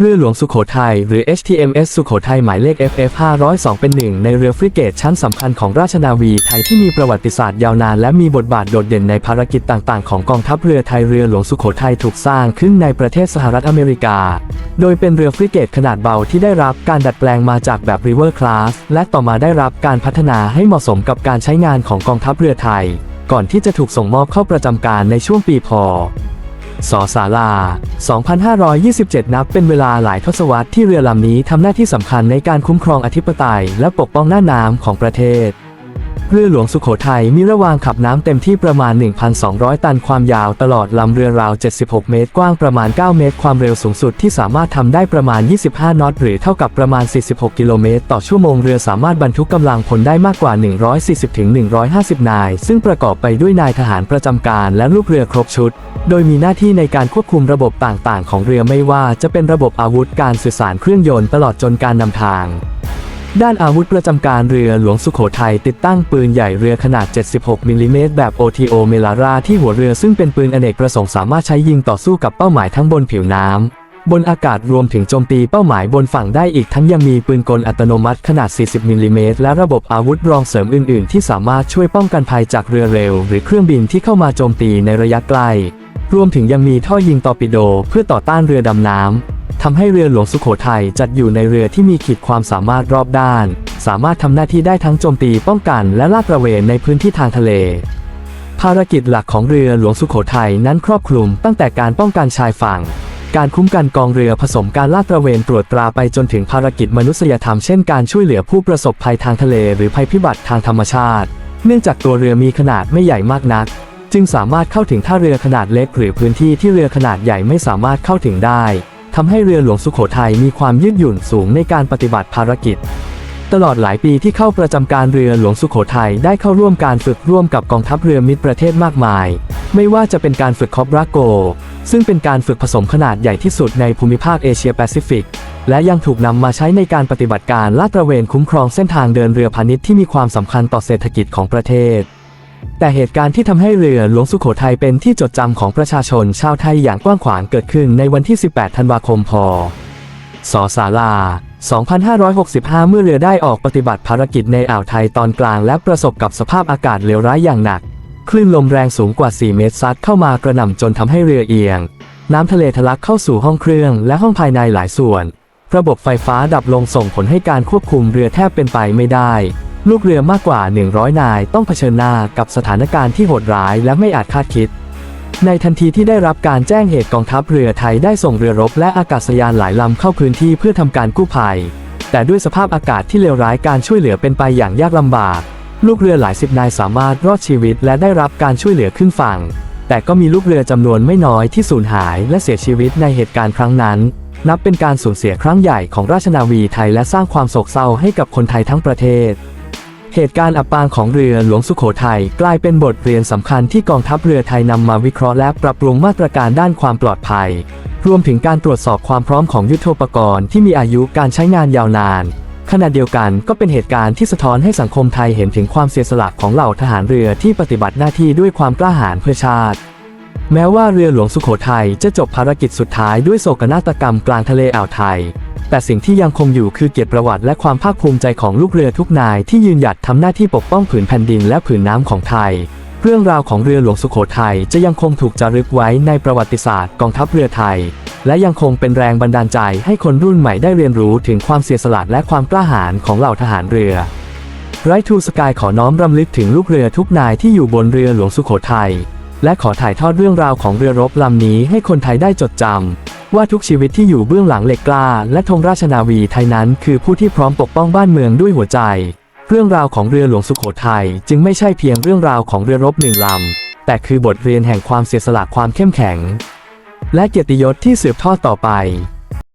เรือหลวงสุโขทัยหรือ HTMS สุโขทัยหมายเลข FF 502 เป็นหนึ่งในเรือฟริเกตชั้นสำคัญของราชนาวีไทยที่มีประวัติศาสตร์ยาวนานและมีบทบาทโดดเด่นในภารกิจต่างๆ ของกองทัพเรือไทยเรือหลวงสุโขทัยถูกสร้างขึ้นในประเทศสหรัฐอเมริกา โดยเป็นเรือฟริเกตขนาดเบาที่ได้รับการดัดแปลงมาจากแบบ River Class และต่อมาได้รับการพัฒนาให้เหมาะสมกับการใช้งานของกองทัพเรือไทย ก่อนที่จะถูกส่งมอบเข้าประจำการในช่วงปีพ สอสาลา 2527 นับเป็นเวลาหลายทศวรรษที่เรือลำนี้ทำหน้าที่สำคัญในการคุ้มครองอธิปไตยและปกป้องหน้าน้ำของประเทศ เรือหลวงสุโขทัยมีระวางขับน้ำเต็มที่ประมาณ 1,200 ตันความยาวตลอดลำเรือราว 76 เมตร กว้างประมาณ 9 เมตร ความเร็วสูงสุดที่สามารถทำได้ประมาณ 25 นอต หรือเท่ากับประมาณ 46 กิโลเมตร ต่อชั่วโมง เรือสามารถบรรทุกกำลังพลได้มากกว่า 140-150 นาย ซึ่งประกอบไปด้วยนายทหารประจำการและลูกเรือครบชุด โดยมีหน้าที่ในการควบคุมระบบต่างๆ ของเรือไม่ว่าจะเป็นระบบอาวุธการสื่อสารเครื่องยนต์ตลอดจนการนำทาง ด้านอาวุธประจำการเรือหลวงสุโขทัยติดตั้งปืนใหญ่เรือขนาด 76มิลลิเมตรแบบ OTO เมลาราที่หัวเรือซึ่งเป็นปืนอเนกประสงค์สามารถใช้ยิงต่อสู้กับเป้าหมายทั้งบนผิวน้ำ บนอากาศรวมถึงโจมตีเป้าหมายบนฝั่งได้อีกทั้งยังมีปืนกลอัตโนมัติขนาด 40มิลลิเมตรและระบบอาวุธรองเสริมอื่น ๆ ที่สามารถช่วยป้องกันภัยจากเรือเร็ว หรือเครื่องบินที่เข้ามาโจมตีในระยะไกล รวมถึงยังมีท่อยิงตอร์ปิโดเพื่อต่อต้านเรือดำน้ำ ทำให้เรือหลวงสุโขทัยจัดอยู่ในเรือที่มีขีดความสามารถรอบด้าน สามารถทำหน้าที่ได้ทั้งโจมตีป้องกันและลาดตระเวนในพื้นที่ทางทะเล ภารกิจหลักของเรือหลวงสุโขทัยนั้นครอบคลุมตั้งแต่การป้องกันชายฝั่ง การคุ้มกันกองเรือผสมการลาดตระเวนตรวจตราไปจนถึงภารกิจมนุษยธรรมเช่นการช่วยเหลือผู้ประสบภัยทางทะเลหรือภัยพิบัติทางธรรมชาติ เนื่องจากตัวเรือมีขนาดไม่ใหญ่มากนัก จึงสามารถเข้าถึงท่าเรือขนาดเล็กหรือพื้นที่ที่เรือขนาดใหญ่ไม่สามารถเข้าถึงได้ ทำให้เรือหลวงสุโขทัยมีความยืดหยุ่นสูงในการปฏิบัติภารกิจ ตลอดหลายปีที่เข้าประจำการเรือหลวงสุโขทัยได้เข้าร่วมการฝึกร่วมกับกองทัพเรือมิตรประเทศมากมาย ไม่ว่าจะเป็นการฝึกคอบราโก ซึ่งเป็นการฝึกผสมขนาดใหญ่ที่สุดในภูมิภาคเอเชียแปซิฟิก และยังถูกนำมาใช้ในการปฏิบัติการลาดตระเวนคุ้มครองเส้นทางเดินเรือพาณิชย์ที่มีความสำคัญต่อเศรษฐกิจของประเทศ แต่เหตุการณ์ที่ทำให้เรือหลวงสุโขทัยเป็นที่จดจำของประชาชนชาวไทยอย่างกว้างขวางเกิดขึ้นในวันที่ 18 ธันวาคมพสศาลา 2565 เมื่อเรือได้ออกปฏิบัติภารกิจในอ่าวไทยตอนกลางและประสบกับสภาพอากาศเลวร้ายอย่างหนัก คลื่นลมแรงสูงกว่า 4 เมตรซัดเข้ามากระหน่ำจนทำให้เรือเอียง น้ำทะเลทะลักเข้าสู่ห้องเครื่องและห้องภายในหลายส่วน ระบบไฟฟ้าดับลงส่งผลให้การควบคุมเรือแทบเป็นไปไม่ได้ ลูกเรือมากกว่า 100 นายต้องเผชิญหน้ากับสถานการณ์ที่โหดร้ายและไม่อาจคาดคิด ในทันทีที่ได้รับการแจ้งเหตุกองทัพเรือไทยได้ส่งเรือรบและอากาศยานหลายลำเข้าพื้นที่เพื่อทำการกู้ภัย แต่ด้วยสภาพอากาศที่เลวร้ายการช่วยเหลือเป็นไปอย่างยากลำบาก ลูกเรือหลายสิบนายสามารถรอดชีวิตและได้รับการช่วยเหลือขึ้นฝั่ง แต่ก็มีลูกเรือจำนวนไม่น้อยที่สูญหายและเสียชีวิตในเหตุการณ์ครั้งนั้น นับเป็นการสูญเสียครั้งใหญ่ของราชนาวีไทยและสร้างความโศกเศร้าให้กับคนไทยทั้งประเทศ เหตุการณ์อับปางของเรือหลวงสุโขทัยกลายเป็นบทเรียนสำคัญที่กองทัพเรือไทยนำมาวิเคราะห์และปรับปรุงมาตรการด้านความปลอดภัย รวมถึงการตรวจสอบความพร้อมของยุทโธปกรณ์ที่มีอายุการใช้งานยาวนาน ขณะเดียวกันก็เป็นเหตุการณ์ที่สะท้อนให้สังคมไทยเห็นถึงความเสียสละของเหล่าทหารเรือที่ปฏิบัติหน้าที่ด้วยความกล้าหาญเพื่อชาติ แม้ว่าเรือหลวงสุโขทัยจะจบภารกิจสุดท้ายด้วยโศกนาฏกรรมกลางทะเลอ่าวไทย แต่สิ่งที่ยังคงอยู่คือเกียรติประวัติและความภาคภูมิใจของลูกเรือทุกนายที่ยืนหยัดทำหน้าที่ปกป้องผืนแผ่นดินและผืนน้ำของไทย เรื่องราวของเรือหลวงสุโขทัยจะยังคงถูกจารึกไว้ในประวัติศาสตร์กองทัพเรือไทย และยังคงเป็นแรงบันดาลใจให้คนรุ่นใหม่ได้เรียนรู้ถึงความเสียสละและความกล้าหาญของเหล่าทหารเรือไรทูสกายขอน้อมรำลึกถึงลูกเรือทุกนายที่อยู่บนเรือหลวงสุโขทัยและขอถ่ายทอดเรื่องราวของเรือรบลำนี้ให้คนไทยได้จดจำ ว่าทุกชีวิตที่อยู่เบื้องหลังเหล็กกล้า และธงราชนาวีไทยนั้นคือผู้ที่พร้อมปกป้องบ้านเมืองด้วยหัวใจ เรื่องราวของเรือหลวงสุโขทัยจึงไม่ใช่เพียงเรื่องราวของเรือรบหนึ่งลำ แต่คือบทเรียนแห่งความเสียสละความเข้มแข็ง และเกียรติยศที่สืบทอดต่อไป